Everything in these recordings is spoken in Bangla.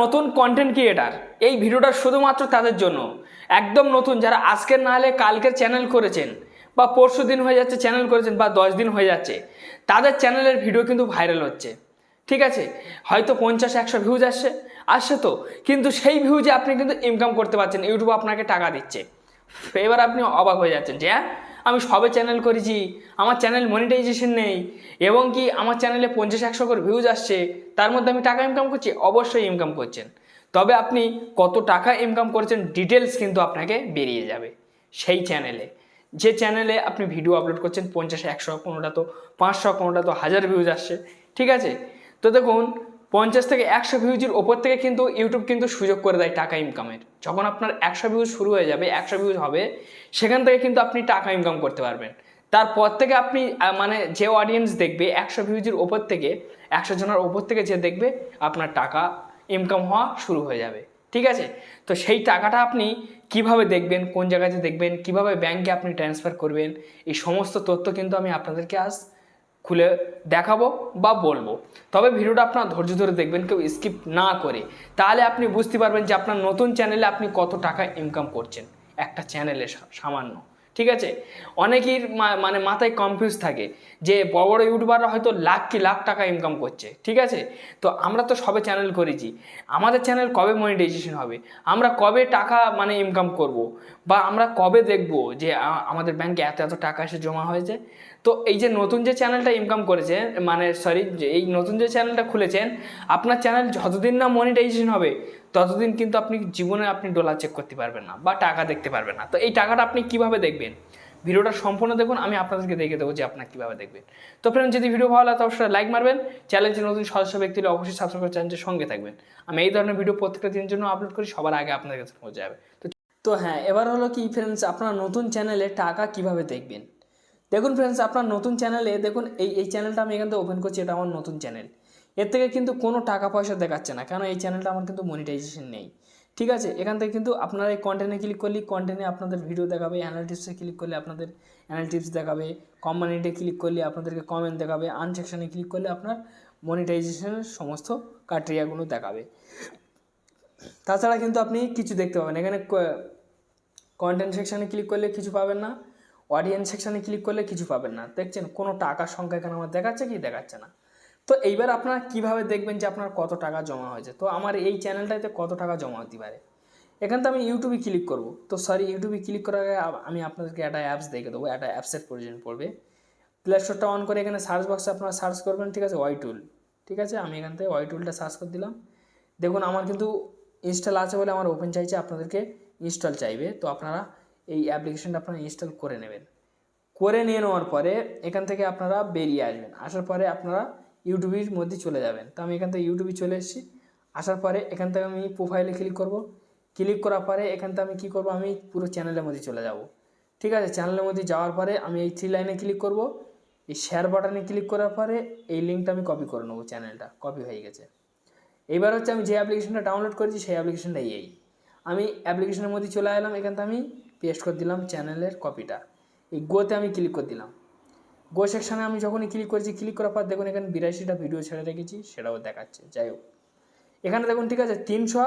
নতুন কন্টেন্ট ক্রিয়েটার এই ভিডিওটা শুধুমাত্র তাদের জন্য। একদম নতুন, যারা আজকের না হলে কালকের চ্যানেল করেছেন বা পরশু দিন হয়ে যাচ্ছে চ্যানেল করেছেন বা দশ দিন হয়ে যাচ্ছে, তাদের চ্যানেলের ভিডিও কিন্তু ভাইরাল হচ্ছে। ঠিক আছে? হয়তো পঞ্চাশ, একশো ভিউজ আসছে আসছে তো, কিন্তু সেই ভিউজে আপনি কিন্তু ইনকাম করতে পারছেন ইউটিউব আপনাকে টাকা দিচ্ছে। এবার আপনি অবাক হয়ে যাচ্ছেন যে হ্যাঁ? আমি সবে চ্যানেল করেছি, আমার চ্যানেল মনিটাইজেশন নেই, এবং কি আমার চ্যানেলে পঞ্চাশ, একশো করে ভিউজ আসছে, তার মধ্যে আমি টাকা ইনকাম করছি, অবশ্যই ইনকাম করছেন। তবে আপনি কত টাকা ইনকাম করেছেন ডিটেলস কিন্তু আপনাকে বেরিয়ে যাবে সেই চ্যানেলে যে চ্যানেলে আপনি ভিডিও আপলোড করছেন, পঞ্চাশ, একশো কোনোটা তো, পাঁচশো কোনোটা তো হাজার ভিউজ আসছে, ঠিক আছে? তো দেখুন পঞ্চাশ থেকে একশো ভিউজের ওপর থেকে কিন্তু ইউটিউব কিন্তু সুযোগ করে দেয় টাকা ইনকামের যখন আপনার একশো ভিউজ শুরু হয়ে যাবে, একশো ভিউজ হবে, সেখান থেকে কিন্তু আপনি টাকা ইনকাম করতে পারবেন। তারপর থেকে আপনি মানে যে অডিয়েন্স দেখবে একশো ভিউজের ওপর থেকে, একশো জনের ওপর থেকে যে দেখবে, আপনার টাকা ইনকাম হওয়া শুরু হয়ে যাবে। ঠিক আছে? তো সেই টাকাটা আপনি কীভাবে দেখবেন, কোন জায়গাতে দেখবেন, কীভাবে ব্যাংকে আপনি ট্রান্সফার করবেন, এই সমস্ত তথ্য কিন্তু আমি আপনাদেরকে আজ খুলে দেখাবো বা বলব। তবে ভিডিওটা আপনার ধৈর্য ধরে দেখবেন, কেউ স্কিপ না করে। তাহলে আপনি বুঝতে পারবেন যে আপনার নতুন চ্যানেলে আপনি কত টাকা ইনকাম করছেন। একটা চ্যানেলে সামান্য, ঠিক আছে? অনেকের মানে মাথায় কনফিউজ থাকে যে বড় বড় ইউটিউবাররা হয়তো লাখ কি লাখ টাকা ইনকাম করছে, ঠিক আছে? তো আমরা তো সবে চ্যানেল করেছি। আমাদের চ্যানেল কবে মনিটাইজেশন হবে? আমরা কবে টাকা মানে ইনকাম করব? বা আমরা কবে দেখব যে আমাদের ব্যাংকে এত এত টাকা এসে জমা হয়েছে? তো এই যে নতুন যে চ্যানেলটা ইনকাম করেছে মানে সরি যে এই নতুন যে চ্যানেলটা খুলেছেন, আপনার চ্যানেল যতদিন না মনিটাইজেশন হবে, ততদিন কিন্তু আপনি জীবনে আপনি ডলার চেক করতে পারবেন না বা টাকা দেখতে পারবেন না। তো এই টাকাটা আপনি কীভাবে দেখবেন? ভিডিওটা সম্পূর্ণ দেখুন, আমি আপনাদেরকে দেখে দেবো যে আপনার কীভাবে দেখবেন। তো ফ্রেন্ড যদি ভিডিও ভালো লাগে অবশ্যই লাইক মারবেন। চ্যানেলটি নতুন সদস্য ব্যক্তিরা, অবশ্যই সাবস্ক্রাইব করে চ্যানেলটির সঙ্গে থাকবেন। আমি এই ধরনের ভিডিও প্রত্যেকটা দিনের জন্য আপলোড করি, সবার আগে আপনাদের কাছে পৌঁছে যাবে। তো তো হ্যাঁ এবার হলো কি ফ্রেন্ডস আপনার নতুন চ্যানেলে টাকা কীভাবে দেখবেন? দেখুন ফ্রেন্ডস আপনার নতুন চ্যানেলে দেখুন, এই এই চ্যানেলটা আমি এখান থেকে ওপেন করছি, এটা আমার নতুন চ্যানেল এর থেকে কিন্তু কোনো টাকা পয়সা দেখাচ্ছে না, কেন এই চ্যানেলটা আমার কিন্তু মনিটাইজেশন নেই। ঠিক আছে? এখান থেকে কিন্তু আপনারা এই কন্টেন্টে ক্লিক করলে কন্টেন্টে আপনাদের ভিডিও দেখাবে অ্যানালিটিক্সে ক্লিক করলে আপনাদের অ্যানালিটিক্স দেখাবে কমেন্টে ক্লিক করলে আপনাদেরকে কমেন্ট দেখাবে আন সেকশনে ক্লিক করলে আপনার মনিটাইজেশনের সমস্ত কাটরিয়াগুলো দেখাবে। তাছাড়া কিন্তু আপনি কিছু দেখতে পাবেন, এখানে কন্টেন্ট সেকশানে ক্লিক করলে কিছু পাবেন না। অডিয়েন্স সেকশানে ক্লিক করলে কিছু পাবেন না। দেখছেন, কোনো টাকার সংখ্যা এখানে আমার দেখাচ্ছে কি দেখাচ্ছে না। তো এইবার আপনারা কীভাবে দেখবেন যে আপনার কত টাকা জমা হয়েছে? তো আমার এই চ্যানেলটাতে কত টাকা জমা হতে পারে? এখান তো আমি ইউটিউবে ক্লিক করব। তো সরি ইউটিউবে ক্লিক করার আগে আমি আপনাদেরকে একটা অ্যাপস দেখে দেবো, একটা অ্যাপসের প্রয়োজন পড়বে। প্লে স্টোরটা অন করে এখানে সার্চ বক্সে আপনারা সার্চ করবেন, ঠিক আছে? ওয়াই টুল ঠিক আছে? আমি এখান থেকে ওয়াই টুলটা সার্চ করে দিলাম। দেখুন, আমার কিন্তু ইনস্টল আছে বলে আমার ওপেন চাইছে, আপনাদেরকে ইনস্টল চাইবে। তো আপনারা এই অ্যাপ্লিকেশনটা আপনারা ইনস্টল করে নেবেন। করে নিয়ে নেওয়ার পরে এখান থেকে আপনারা বেরিয়ে আসবেন। আসার পরে আপনারা ইউটিউবের মধ্যে চলে যাবেন। তো আমি এখান থেকে ইউটিউবে চলে এসেছি। আসার পরে এখান থেকে আমি প্রোফাইলে ক্লিক করব। ক্লিক করার পরে এখান থেকে আমি কী করব? আমি পুরো চ্যানেলের মধ্যে চলে যাব। ঠিক আছে? চ্যানেলের মধ্যে যাওয়ার পরে আমি এই থ্রি লাইনে ক্লিক করব। এই শেয়ার বাটনে ক্লিক করার পরে এই লিঙ্কটা আমি কপি করে নেব চ্যানেলটা কপি হয়ে গেছে। এবার হচ্ছে আমি যে অ্যাপ্লিকেশনটা ডাউনলোড করেছি, সেই অ্যাপ্লিকেশনটা এই। আমি অ্যাপ্লিকেশনের মধ্যে চলে এলাম। এখান থেকে আমি পেস্ট করে দিলাম চ্যানেলের কপিটা এই গোতে আমি ক্লিক করে দিলাম। গো সেকশানে আমি যখনই ক্লিক করেছি ক্লিক করার পর দেখুন এখানে বিরাশিটা ভিডিও ছেড়ে রেখেছি, সেটাও দেখাচ্ছে। যাই হোক। এখানে দেখুন, ঠিক আছে, তিনশো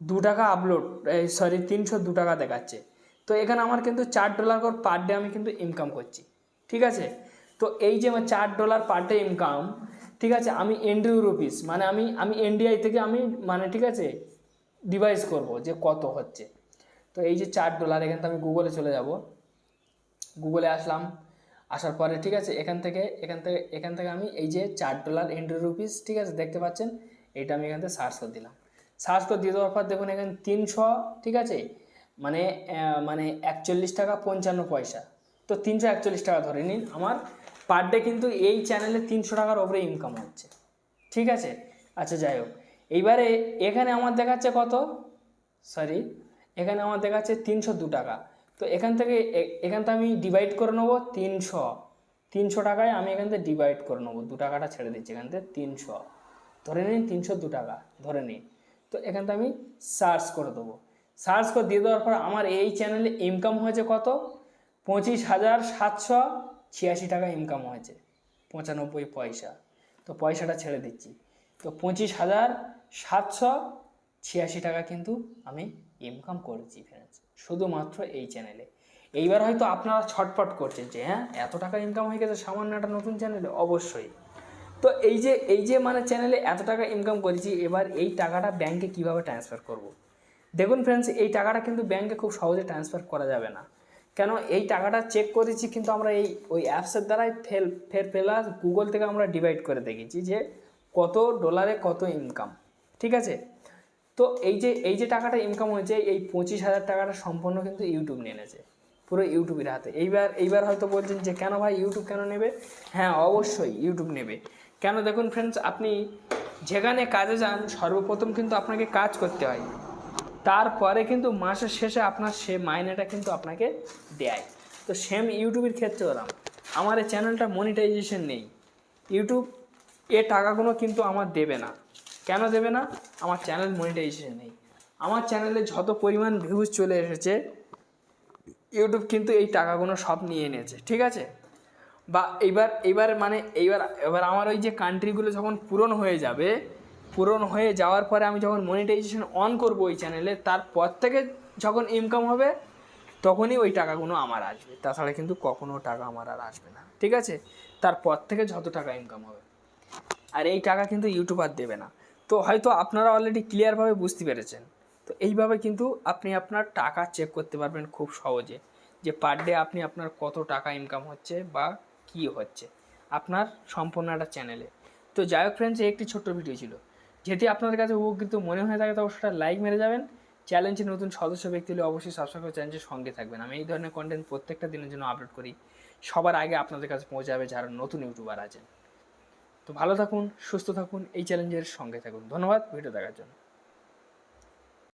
দু টাকা আপলোড সরি তিনশো দু টাকা দেখাচ্ছে। তো এখানে আমার কিন্তু চার ডলার করে পার ডে আমি কিন্তু ইনকাম করছি, ঠিক আছে? তো এই যে আমার চার ডলার পার ডে ইনকাম ঠিক আছে, আমি এনডিও রুপিস মানে আমি আমি এনডিআই থেকে আমি মানে ঠিক আছে ডিভাইস করব যে কত হচ্ছে। তো এই যে চার ডলার এখান থেকে আমি গুগলে চলে যাব। গুগলে আসলাম, আসার পরে ঠিক আছে, এখান থেকে এখান থেকে এখান থেকে আমি এই যে চার ডলার ইন্ডিয়ান রুপিস ঠিক আছে, দেখতে পাচ্ছেন, এটা আমি এখান থেকে সার্চ করে দিলাম। সার্চ করে দিয়ে দেওয়ার পর দেখুন এখানে তিনশো, ঠিক আছে মানে মানে একচল্লিশ টাকা পঞ্চান্ন পয়সা। তো তিনশো একচল্লিশ টাকা ধরে নিন, আমার পার ডে কিন্তু এই চ্যানেলে তিনশো টাকার ওপরে ইনকাম হচ্ছে। ঠিক আছে? আচ্ছা যাই হোক, এইবারে এখানে আমার দেখাচ্ছে কত? সরি এখানে আমার দেখাচ্ছে তিনশো দু টাকা। তো এখান থেকে এখান থেকে আমি ডিভাইড করে নেব তিনশো। তিনশো টাকায় আমি এখান থেকে ডিভাইড করে নেব। দু টাকাটা ছেড়ে দিচ্ছি এখান থেকে তিনশো। ধরে নিন তিনশো দু টাকা, ধরে নিন। তো এখান থেকে আমি সার্চ করে দেবো। সার্চ করে দিয়ে দেওয়ার পর আমার এই চ্যানেলে ইনকাম হয়েছে কত? পঁচিশ হাজার সাতশো ছিয়াশি টাকা ইনকাম হয়েছে। পঁচানব্বই পয়সা। তো পয়সাটা ছেড়ে দিচ্ছি। তো পঁচিশ হাজার সাতশো ছিয়াশি টাকা কিন্তু আমি ইনকাম করেছি ফ্রেন্ডস শুধুমাত্র এই চ্যানেলে এইবার হয়তো আপনারা ছটফট করছেন যে হ্যাঁ এত টাকা ইনকাম হয়ে গেছে, সামান্য একটা নতুন চ্যানেলে অবশ্যই। তো এই যে এই যে মানে চ্যানেলে এত টাকা ইনকাম করেছি, এবার এই টাকাটা ব্যাংকে কীভাবে ট্রান্সফার করব। দেখুন ফ্রেন্ডস এই টাকাটা কিন্তু ব্যাংকে খুব সহজে ট্রান্সফার করা যাবে না। কেন? এই টাকাটা চেক করেছি, কিন্তু আমরা এই, ওই অ্যাপসের দ্বারাই ফেল ফের প্লাস গুগল থেকে আমরা ডিভাইড করে দেখেছি যে, কত ডলারে কত ইনকাম ঠিক আছে? তো এই যে এই যে টাকাটা ইনকাম হয়েছে, এই পঁচিশ হাজার টাকাটা সম্পূর্ণ কিন্তু ইউটিউব নিয়ে নেছে। পুরো ইউটিউবের হাতে। এইবার এইবার হয়তো বলছেন যে, কেন ভাই ইউটিউব কেন নেবে? হ্যাঁ অবশ্যই ইউটিউব নেবে। কেন দেখুন ফ্রেন্ডস আপনি যেখানে কাজে যান, সর্বপ্রথম কিন্তু আপনাকে কাজ করতে হয়। তারপরে কিন্তু মাসের শেষে আপনার সে মাইনেটা কিন্তু আপনাকে দেয়। তো সেম ইউটিউবের ক্ষেত্রে ওরাম আমার এই চ্যানেলটা মনিটাইজেশন নেই। ইউটিউব এ টাকাগুলো কিন্তু আমার দেবে না। কেন দেবে না? আমার চ্যানেল মনিটাইজেশন নেই। আমার চ্যানেলে যত পরিমাণ ভিউজ চলে এসেছে ইউটিউব কিন্তু এই টাকাগুলো সব নিয়ে নিয়েছে ঠিক আছে? বা এইবার এইবার মানে এইবার, এবার আমার ওই যে কান্ট্রিগুলো যখন পূরণ হয়ে যাবে, পূরণ হয়ে যাওয়ার পরে আমি যখন মনিটাইজেশন অন করব ওই চ্যানেলে তারপর থেকে যখন ইনকাম হবে, তখনই ওই টাকাগুলো আমার আসবে। তাছাড়া কিন্তু কখনো টাকা আমার আর আসবে না, ঠিক আছে? তারপর থেকে যত টাকা ইনকাম হবে। আর এই টাকা কিন্তু ইউটিউব আর দেবে না। তো হয়তো আপনারা অলরেডি ক্লিয়ারভাবে বুঝতে পেরেছেন। তো এইভাবে কিন্তু আপনি আপনার টাকা চেক করতে পারবেন খুব সহজে যে পার ডে আপনি আপনার কত টাকা ইনকাম হচ্ছে বা কি হচ্ছে আপনার সম্পূর্ণ একটা চ্যানেলে তো যাই হোক ফ্রেন্ডস এই একটি ছোট্ট ভিডিও ছিল। যেটি আপনাদের কাছে উপকৃত মনে হয়ে থাকে তো অবশ্যই লাইক মেরে যাবেন। চ্যালেঞ্জের নতুন সদস্য ব্যক্তি হলে অবশ্যই সাবস্ক্রাইব করে চ্যালেঞ্জের সঙ্গে থাকবেন। আমি এই ধরনের কন্টেন্ট প্রত্যেকটা দিনের জন্য আপলোড করি। সবার আগে আপনাদের কাছে পৌঁছাবে যারা নতুন ইউটিউবার আছেন। তো ভালো থাকুন সুস্থ থাকুন এই চ্যালেঞ্জের সঙ্গে থাকুন। ধন্যবাদ ভিডিও দেখার জন্য।